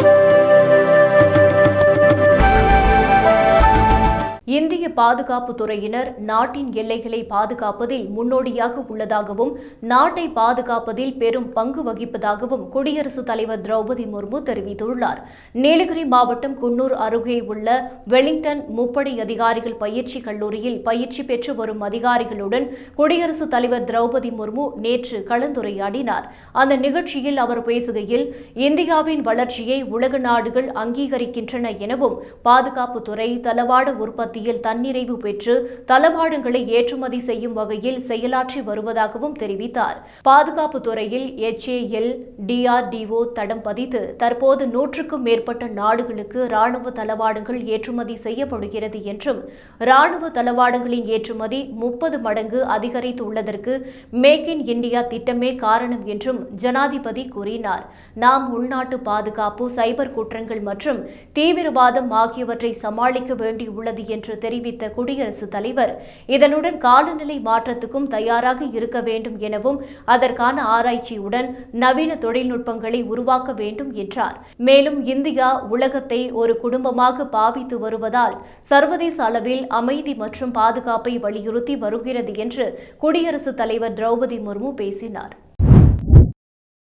Thank you. இந்திய பாதுகாப்பு துறையினர் நாட்டின் எல்லைகளை பாதுகாப்பதில் முன்னோடியாக உள்ளதாகவும் நாட்டை பாதுகாப்பதில் பெரும் பங்கு வகிப்பதாகவும் குடியரசுத் தலைவர் திரௌபதி முர்மு தெரிவித்துள்ளார். நீலகிரி மாவட்டம் குன்னூர் அருகே உள்ள வெலிங்டன் முப்படை அதிகாரிகள் பயிற்சி கல்லூரியில் பயிற்சி பெற்று வரும் அதிகாரிகளுடன் குடியரசுத் தலைவர் திரௌபதி முர்மு நேற்று கலந்துரையாடினார். அந்த நிகழ்ச்சியில் அவர் பேசுகையில் இந்தியாவின் வளர்ச்சியை உலக நாடுகள் அங்கீகரிக்கின்றன எனவும் பாதுகாப்புத்துறை தளவாட உற்பத்தி பகுதியில் தன்னிறைவு பெற்று தளவாடங்களை ஏற்றுமதி செய்யும் வகையில் செயலாற்றி வருவதாகவும் தெரிவித்தார். பாதுகாப்பு துறையில் எச்ஏஎல் டிஆர்டிஓ தடம் பதித்து தற்போது நூற்றுக்கும் மேற்பட்ட நாடுகளுக்கு ராணுவ தளவாடங்கள் ஏற்றுமதி செய்யப்படுகிறது என்றும் ராணுவ தளவாடங்களின் ஏற்றுமதி முப்பது மடங்கு அதிகரித்துள்ளதற்கு மேக் இன் இந்தியா திட்டமே காரணம் என்றும் ஜனாதிபதி கூறினார். நாம் உள்நாட்டு பாதுகாப்பு சைபர் குற்றங்கள் மற்றும் தீவிரவாதம் ஆகியவற்றை சமாளிக்க வேண்டியுள்ளது என்று தெரிவித்த குடியரசுத் தலைவர் இதனுடன் காலநிலை மாற்றத்துக்கும் தயாராக இருக்க வேண்டும் எனவும் அதற்கான ஆராய்ச்சியுடன் நவீன தொழில்நுட்பங்களை உருவாக்க வேண்டும் என்றார். மேலும் இந்தியா உலகத்தை ஒரு குடும்பமாக பாவித்து வருவதால் சர்வதேச அளவில் அமைதி மற்றும் பாதுகாப்பை வலியுறுத்தி வருகிறது என்று குடியரசுத் தலைவர் திரௌபதி முர்மு பேசினார்.